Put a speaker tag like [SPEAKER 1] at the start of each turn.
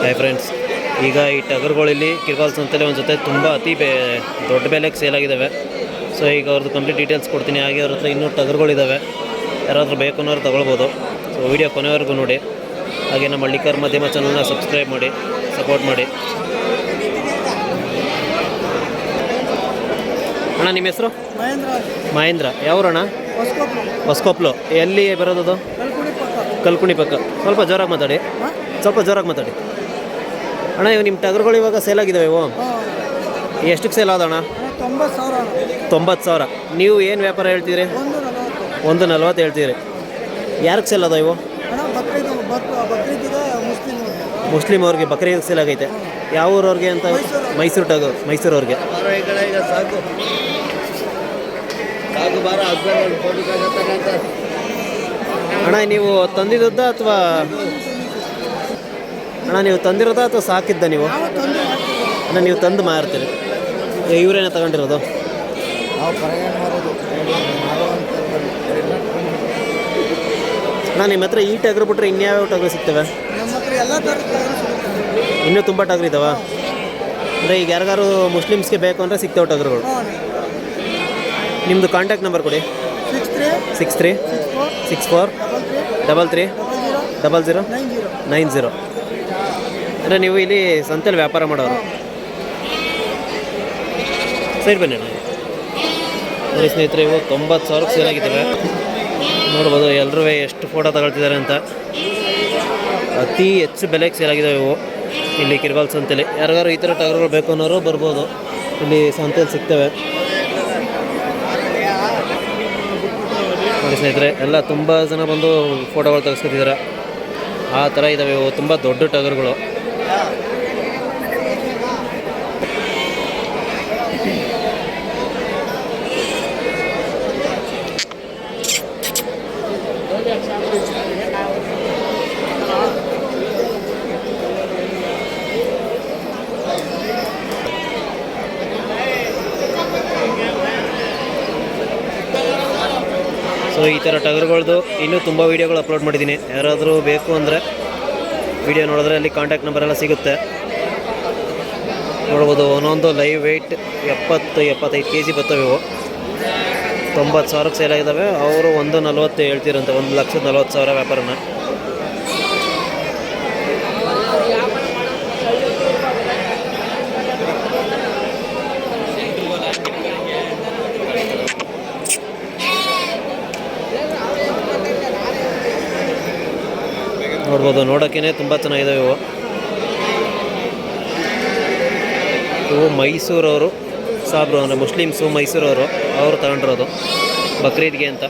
[SPEAKER 1] Hi friends ಈಗ ಈ ಟಗರ್ಗಳಲ್ಲಿ ಕಿರ್ಬಾಲ್ಸ್ ಅಂತಲೇ ಒಂದು ಜೊತೆ ತುಂಬ ಅತಿ ಬೆ ದೊಡ್ಡ ಬೆಲೆಗೆ ಸೇಲ್ ಆಗಿದ್ದಾವೆ ಸೊ ಈಗ ಅವ್ರದ್ದು ಕಂಪ್ಲೀಟ್ ಡೀಟೇಲ್ಸ್ ಕೊಡ್ತೀನಿ. ಹಾಗೆ ಅವ್ರ ಹತ್ರ ಇನ್ನೂ ಟಗರುಗಳಿದ್ದಾವೆ ಯಾರಾದರೂ ಬೇಕು ಅನ್ನೋರು ತಗೊಳ್ಬೋದು. ಸೊ ವಿಡಿಯೋ ಕೊನೆವರೆಗೂ ನೋಡಿ. ಹಾಗೆ ನಮ್ಮ ಹಳ್ಳಿಕಾರ್ ಮಾಧ್ಯಮ ಚಾನಲ್ನ ಸಬ್ಸ್ಕ್ರೈಬ್ ಮಾಡಿ ಸಪೋರ್ಟ್ ಮಾಡಿ. ಅಣ್ಣ ನಿಮ್ಮ ಹೆಸರು?
[SPEAKER 2] ಮಹೇಂದ್ರ.
[SPEAKER 1] ಮಹೇಂದ್ರ. ಯಾವ್ರಣ್ಣ
[SPEAKER 2] ಹೊಸ್ಕೊಪ್ಲು.
[SPEAKER 1] ಎಲ್ಲಿ ಬರೋದದು ಕಲ್ಕುಣಿ ಪಕ್ಕ. ಸ್ವಲ್ಪ ಜೋರಾಗಿ ಮಾತಾಡಿ. ಸ್ವಲ್ಪ ಜೋರಾಗಿ ಮಾತಾಡಿ. ಅಣ್ಣ ಇವು ನಿಮ್ಮ ಟಗರುಗಳು ಇವಾಗ ಸೇಲ್ ಆಗಿದ್ದಾವೆ ಇವು? ಎಷ್ಟಕ್ಕೆ ಸೇಲ್ ಆದಣ್ಣ
[SPEAKER 2] ತೊಂಬತ್ತು ಸಾವಿರ
[SPEAKER 1] ತೊಂಬತ್ತು ಸಾವಿರ. ನೀವು ಏನು ವ್ಯಾಪಾರ ಹೇಳ್ತೀರಿ
[SPEAKER 2] ಒಂದು ನಲವತ್ತು.
[SPEAKER 1] ಹೇಳ್ತೀರಿ ಯಾರಿಗೆ ಸೇಲ್ ಅದಾವ ಇವು?
[SPEAKER 2] ಮುಸ್ಲಿಮ್
[SPEAKER 1] ಮುಸ್ಲಿಂ ಅವ್ರಿಗೆ ಬಕ್ರೀದ್ ಸೇಲ್ ಆಗೈತೆ? ಯಾವ ಊರವ್ರಿಗೆ ಅಂತ? ಮೈಸೂರು ಟಗರ್
[SPEAKER 2] ಮೈಸೂರು ಅವ್ರಿಗೆ.
[SPEAKER 1] ಅಣ್ಣ ನೀವು ತಂದಿದ್ದ ಅಥವಾ ಅಣ್ಣ ನೀವು ತಂದಿರೋದ ಅಥವಾ ಸಾಕಿದ್ದ ನೀವು? ಅಣ್ಣ ನೀವು ತಂದು ಮಾರ್ತೀರಿ. ಇವರೇನ ತಗೊಂಡಿರೋದು? ಅಣ್ಣ ನಿಮ್ಮ ಹತ್ರ ಈ ಟಗರು ಬಿಟ್ಟರೆ ಇನ್ಯಾವ ಟಗರು ಸಿಗ್ತವೆ. ಇನ್ನೂ ತುಂಬ ಟಗರು ಇದಾವ? ಅಂದರೆ ಈಗ ಯಾರಿಗಾರು ಮುಸ್ಲಿಮ್ಸ್ಗೆ ಬೇಕು ಅಂದರೆ ಸಿಗ್ತವೆ ಟಗರುಗಳು. ನಿಮ್ಮದು ಕಾಂಟ್ಯಾಕ್ಟ್ ನಂಬರ್ ಕೊಡಿ.
[SPEAKER 2] Six three
[SPEAKER 1] six
[SPEAKER 2] four double three
[SPEAKER 1] double
[SPEAKER 2] nine zero.
[SPEAKER 1] Nine zero ಅಂದರೆ ನೀವು ಇಲ್ಲಿ ಸಂತೆಲಿ ವ್ಯಾಪಾರ ಮಾಡೋರು. ಸರಿ ಬನ್ನಿ ನೋಡಿ ಸ್ನೇಹಿತರೆ ಇವು ತೊಂಬತ್ತು ಸಾವಿರಕ್ಕೆ ಸೇಲ್ ಆಗಿದ್ದಾವೆ. ನೋಡ್ಬೋದು ಎಲ್ಲರೂ ಎಷ್ಟು ಫೋಟೋ ತಗೊಳ್ತಿದ್ದಾರೆ ಅಂತ. ಅತಿ ಹೆಚ್ಚು ಬೆಲೆಗೆ ಸೇಲ್ ಆಗಿದ್ದಾವೆ ಇವು. ಇಲ್ಲಿ ಕಿರ್ಬಾಲ್ ಸಂತೆಲಿ. ಯಾರಿಗಾರು ಈ ಥರ ಟಗರುಗಳು ಬೇಕು ಅನ್ನೋರು ಬರ್ಬೋದು. ಇಲ್ಲಿ ಸಂತೆಲಿ ಸಿಗ್ತವೆ. ನೋಡಿ ಸ್ನೇಹಿತರೆ, ಎಲ್ಲ ತುಂಬ ಜನ ಬಂದು ಫೋಟೋಗಳು ತೆಗೆಸ್ಕೊತಿದ್ದಾರೆ ಆ ಥರ ಇದ್ದಾವೆ ಇವು. ತುಂಬ ದೊಡ್ಡ ಟಗರುಗಳು ಸೊ ಈ ಥರ ಟಗರುಗಳದ್ದು ಇನ್ನೂ ತುಂಬ ವೀಡಿಯೋಗಳು ಅಪ್ಲೋಡ್ ಮಾಡಿದ್ದೀನಿ. ಯಾರಾದರೂ ಬೇಕು ಅಂದರೆ ವಿಡಿಯೋ ನೋಡಿದ್ರೆ ಅಲ್ಲಿ ಕಾಂಟ್ಯಾಕ್ಟ್ ನಂಬರ್ ಎಲ್ಲ ಸಿಗುತ್ತೆ. ನೋಡ್ಬೋದು, ಒಂದೊಂದು ಲೈವ್ ವೆಯ್ಟ್ ಎಪ್ಪತ್ತು, ಎಪ್ಪತ್ತೈದು ಕೆ ಜಿ ಬರ್ತವೆ ಇವು. ತೊಂಬತ್ತು ಸಾವಿರಕ್ಕೆ ಸೇಲ್ ಆಗಿದ್ದಾವೆ ಅವರು ಒಂದು ನಲ್ವತ್ತು ಹೇಳ್ತಿರಂತೆ, ಒಂದು ಲಕ್ಷದ ನಲ್ವತ್ತು ಸಾವಿರ ವ್ಯಾಪಾರನ. ನೋಡ್ಬೋದು. ನೋಡೋಕ್ಕೇ ತುಂಬ ಚೆನ್ನಾಗಿದ್ದಾವೆ ಇವು. ಇವು ಮೈಸೂರವರು. ಸಾಬ್ರು ಅಂದರೆ ಮುಸ್ಲಿಮ್ಸು ಮೈಸೂರವರು. ಅವರು ತಗೊಂಡಿರೋದು. ಬಕ್ರೀದ್ಗೆ ಅಂತ.